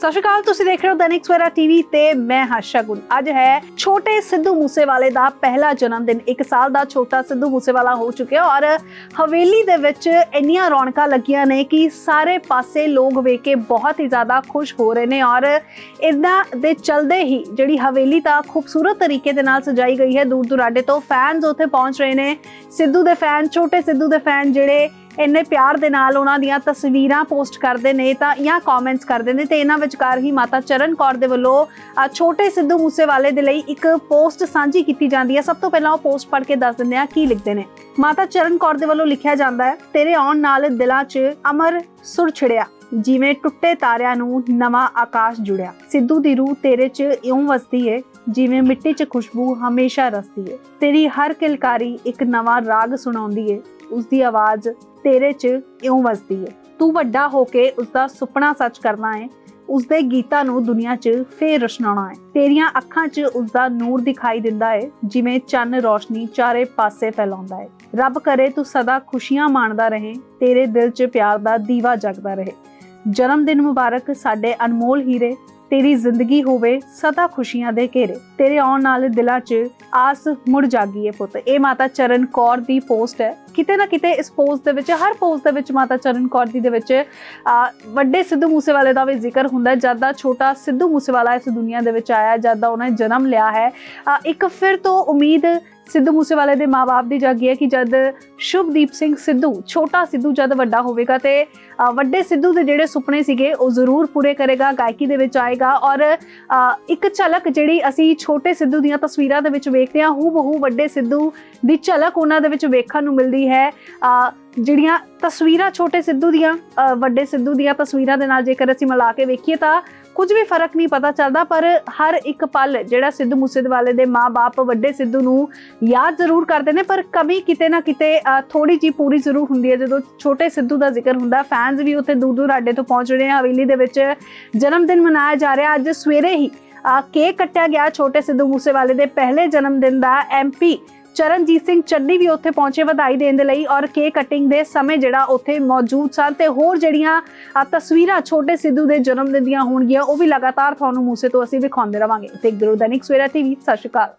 ਸਤਿ ਸ਼੍ਰੀ ਅਕਾਲ, ਤੁਸੀਂ ਦੇਖ ਰਹੇ ਹੋ ਦੈਨਿਕ ਸਵੇਰਾ ਟੀਵੀ ਤੇ ਮੈਂ ਹਰਸ਼ਾ ਗੁਲ ਅੱਜ ਹੈ ਛੋਟੇ ਸਿੱਧੂ ਮੂਸੇਵਾਲੇ ਦਾ ਪਹਿਲਾ ਜਨਮ ਦਿਨ। 1 ਸਾਲ ਦਾ ਛੋਟਾ ਸਿੱਧੂ ਮੂਸੇਵਾਲਾ ਹੋ ਚੁੱਕਿਆ ਔਰ ਹਵੇਲੀ ਦੇ ਵਿੱਚ ਇੰਨੀਆਂ ਰੌਣਕਾਂ ਲੱਗੀਆਂ ਨੇ ਕਿ ਸਾਰੇ ਪਾਸੇ ਲੋਕ ਵੇਖ ਕੇ ਬਹੁਤ ਹੀ ਜ਼ਿਆਦਾ ਖੁਸ਼ ਹੋ ਰਹੇ ਨੇ ਔਰ ਇਦਾਂ ਦੇ ਚਲਦੇ ਹੀ ਜਿਹੜੀ ਹਵੇਲੀ ਤਾਂ ਖੂਬਸੂਰਤ ਤਰੀਕੇ ਦੇ ਨਾਲ ਸਜਾਈ ਗਈ ਹੈ ਦੂਰ ਦੁਰਾਡੇ ਤੋਂ ਫੈਨਸ ਉੱਥੇ ਪਹੁੰਚ ਰਹੇ ਨੇ। ਸਿੱਧੂ ਦੇ ਫੈਨ ਛੋਟੇ ਸਿੱਧੂ ਦੇ ਫੈਨ ਜਿਹੜੇ ਇੰਨੇ ਪਿਆਰ ਦੇ ਨਾਲ ਉਹਨਾਂ ਦੀਆਂ ਤਸਵੀਰਾਂ ਪੋਸਟ ਕਰਦੇ ਨੇ ਤਾਂ ਜਾਂ ਕਮੈਂਟਸ ਕਰਦੇ ਨੇ ਤੇ ਇਹਨਾਂ ਵਿਚਕਾਰ ਹੀ ਮਾਤਾ ਚਰਨ ਕੌਰ ਦੇ ਵੱਲੋਂ ਛੋਟੇ ਸਿੱਧੂ ਮੂਸੇਵਾਲੇ ਦੇ ਲਈ ਇੱਕ ਪੋਸਟ ਸਾਂਝੀ ਕੀਤੀ ਜਾਂਦੀ ਹੈ। ਸਭ ਤੋਂ ਪਹਿਲਾਂ ਉਹ ਪੋਸਟ ਪੜ੍ਹ ਕੇ ਦੱਸ ਦਿੰਦੇ ਆ ਕੀ ਲਿਖਦੇ ਨੇ। ਮਾਤਾ ਚਰਨ ਕੌਰ ਦੇ ਵੱਲੋਂ ਲਿਖਿਆ ਜਾਂਦਾ ਹੈ, ਤੇਰੇ ਆਉਣ ਨਾਲ ਦਿਲਾਂ 'ਚ ਅਮਰ ਸੁਰ ਛਿੜਿਆ, ਜਿਵੇਂ ਟੁੱਟੇ ਤਾਰਿਆਂ ਨੂੰ ਨਵਾਂ ਆਕਾਸ਼ ਜੁੜਿਆ। ਸਿੱਧੂ ਦੀ ਰੂਹ ਤੇਰੇ 'ਚ ਇਉਂ ਵਸਦੀ ਏ ਜਿਵੇਂ ਮਿੱਟੀ 'ਚ ਖੁਸ਼ਬੂ ਹਮੇਸ਼ਾ ਰਸਦੀ ਏ। ਤੇਰੀ ਹਰ ਕਿਲਕਾਰੀ ਇੱਕ ਨਵਾਂ ਰਾਗ ਸੁਣਾਉਂਦੀ ਏ। ਉਸ ਦੀ ਆਵਾਜ਼ ਤੇਰੇ 'ਚ ਇਉਂ ਵਸਦੀ ਏ। ਤੂੰ ਵੱਡਾ ਹੋ ਕੇ ਉਸ ਦਾ ਸੁਪਨਾ ਸੱਚ ਕਰਨਾ ਏ। ਉਸ ਦੇ ਗੀਤਾਂ ਨੂੰ ਦੁਨੀਆ 'ਚ ਫੇਰ ਰਚਨਾਉਣਾ ਏ। ਤੇਰੀਆਂ ਅੱਖਾਂ 'ਚ ਉਸ ਦਾ ਨੂਰ ਦਿਖਾਈ ਦਿੰਦਾ ਏ, ਜਿਵੇਂ ਚੰਨ ਰੋਸ਼ਨੀ ਚਾਰੇ ਪਾਸੇ ਫੈਲਾਉਂਦਾ ਏ। ਰੱਬ ਕਰੇ ਤੂੰ ਸਦਾ ਖੁਸ਼ੀਆਂ ਮਾਣਦਾ ਰਹੇ, ਤੇਰੇ ਦਿਲ 'ਚ ਪਿਆਰ ਦਾ ਦੀਵਾ ਜਗਦਾ ਰਹੇ। ਜਨਮ ਦਿਨ ਮੁਬਾਰਕ ਸਾਡੇ ਅਨਮੋਲ ਹੀਰੇ। ਤੇਰੀ ਜ਼ਿੰਦਗੀ ਹੋਵੇ ਸਦਾ ਖੁਸ਼ੀਆਂ ਦੇ ਘੇਰੇ। ਤੇਰੇ ਆਉਣ ਨਾਲ ਦਿਲਾਂ 'ਚ ਆਸ ਮੁੜ ਜਾਗੀ ਏ ਪੁੱਤ। ਇਹ ਮਾਤਾ ਚਰਨ ਕੌਰ ਦੀ ਪੋਸਟ ਹੈ। ਕਿਤੇ ਨਾ ਕਿਤੇ ਇਸ ਪੋਸਟ ਦੇ ਵਿੱਚ, ਹਰ ਪੋਸਟ ਦੇ ਵਿੱਚ ਮਾਤਾ ਚਰਨ ਕੌਰ ਦੀ ਦੇ ਵਿੱਚ ਵੱਡੇ ਸਿੱਧੂ ਮੂਸੇਵਾਲੇ ਦਾ ਵੀ ਜ਼ਿਕਰ ਹੁੰਦਾ ਜਦ ਦਾ ਛੋਟਾ ਸਿੱਧੂ ਮੂਸੇਵਾਲਾ ਇਸ ਦੁਨੀਆ ਦੇ ਵਿੱਚ ਆਇਆ ਜਦ ਦਾ ਉਹਨੇ ਜਨਮ ਲਿਆ ਹੈ ਇੱਕ ਫਿਰ ਤੋਂ ਉਮੀਦ ਸਿੱਧੂ ਮੂਸੇਵਾਲੇ ਦੇ ਮਾਪੇ ਦੀ ਜਾਗੀ ਹੈ ਕਿ ਜਦ ਸ਼ੁਭਦੀਪ ਸਿੰਘ ਸਿੱਧੂ, ਛੋਟਾ ਸਿੱਧੂ ਜਦ ਵੱਡਾ ਹੋਵੇਗਾ ਤੇ ਵੱਡੇ ਸਿੱਧੂ ਦੇ ਜਿਹੜੇ ਸੁਪਨੇ ਸੀਗੇ ਉਹ ਜ਼ਰੂਰ ਪੂਰੇ ਕਰੇਗਾ, ਗਾਇਕੀ ਦੇ ਵਿੱਚ ਆਏਗਾ ਔਰ ਇੱਕ ਝਲਕ ਜਿਹੜੀ ਅਸੀਂ ਛੋਟੇ ਸਿੱਧੂ ਦੀਆਂ ਤਸਵੀਰਾਂ ਦੇ ਵਿੱਚ ਵੇਖਦੇ ਹਾਂ ਹੂ ਬਹੂ ਵੱਡੇ ਸਿੱਧੂ ਦੀ ਝਲਕ ਉਹਨਾਂ ਦੇ ਵਿੱਚ ਵੇਖਣ ਨੂੰ ਮਿਲਦੀ ਹੈ। ਜਿਹੜੀਆਂ ਤਸਵੀਰਾਂ ਛੋਟੇ ਸਿੱਧੂ ਦੀਆਂ ਵੱਡੇ ਸਿੱਧੂ ਦੀਆਂ ਤਸਵੀਰਾਂ ਦੇ ਨਾਲ ਜੇਕਰ ਅਸੀਂ ਮਿਲਾ ਕੇ ਵੇਖੀਏ ਤਾਂ ਕੁਝ ਵੀ ਫ਼ਰਕ ਨਹੀਂ ਪਤਾ ਚੱਲਦਾ ਪਰ ਹਰ ਇੱਕ ਪਲ ਜਿਹੜਾ ਸਿੱਧੂ ਮੂਸੇਵਾਲੇ ਦੇ ਮਾਪੇ ਵੱਡੇ ਸਿੱਧੂ ਨੂੰ ਯਾਦ ਜ਼ਰੂਰ ਕਰਦੇ ਨੇ ਪਰ ਕਮੀ ਕਿਤੇ ਨਾ ਕਿਤੇ ਅ, ਥੋੜੀ ਜੀ ਪੂਰੀ ਜ਼ਰੂਰ ਹੁੰਦੀ ਹੈ। ਜਦੋਂ ਛੋਟੇ ਸਿੱਧੂ ਦਾ ਜ਼ਿਕਰ ਹੁੰਦਾ ਫੈਨਸ ਵੀ ਉੱਥੇ ਦੂਰ ਦੂਰ ਆਡੇ ਤੋਂ ਪਹੁੰਚ ਰਹੇ ਆ। ਹਵੇਲੀ ਦੇ ਵਿੱਚ ਜਨਮ ਦਿਨ ਮਨਾਇਆ ਜਾ ਰਿਹਾ। ਅੱਜ ਸਵੇਰੇ ਹੀ ਅ, ਕੇਕ ਕੱਟਿਆ ਗਿਆ ਛੋਟੇ ਸਿੱਧੂ ਮੂਸੇਵਾਲੇ ਦੇ ਪਹਿਲੇ ਜਨਮ ਦਿਨ ਦਾ ਐਮਪੀ ਚਰਨਜੀਤ ਸਿੰਘ ਚੱਡੀ ਵੀ ਉੱਥੇ ਪਹੁੰਚੇ ਵਧਾਈ ਦੇਣ ਦੇ ਲਈ ਔਰ ਕੇਕ ਕਟਿੰਗ ਦੇ ਸਮੇਂ ਜਿਹੜਾ ਉੱਥੇ ਮੌਜੂਦ ਸਨ ਤੇ ਹੋਰ ਜਿਹੜੀਆਂ ਤਸਵੀਰਾਂ ਛੋਟੇ ਸਿੱਧੂ ਦੇ ਜਨਮ ਦਿਨ ਦੀਆਂ ਹੋਣਗੀਆਂ, ਉਹ ਵੀ ਲਗਾਤਾਰ ਤੁਹਾਨੂੰ ਮੂਸੇ ਤੋਂ ਅਸੀਂ ਵਿਖਾਉਂਦੇ ਰਵਾਂਗੇ। ਤੇ ਗੁਰੂ ਦੈਨਿਕ ਸਵੇਰਾ ਟੀਵੀ, ਸਤਿ ਸ਼੍ਰੀ ਅਕਾਲ।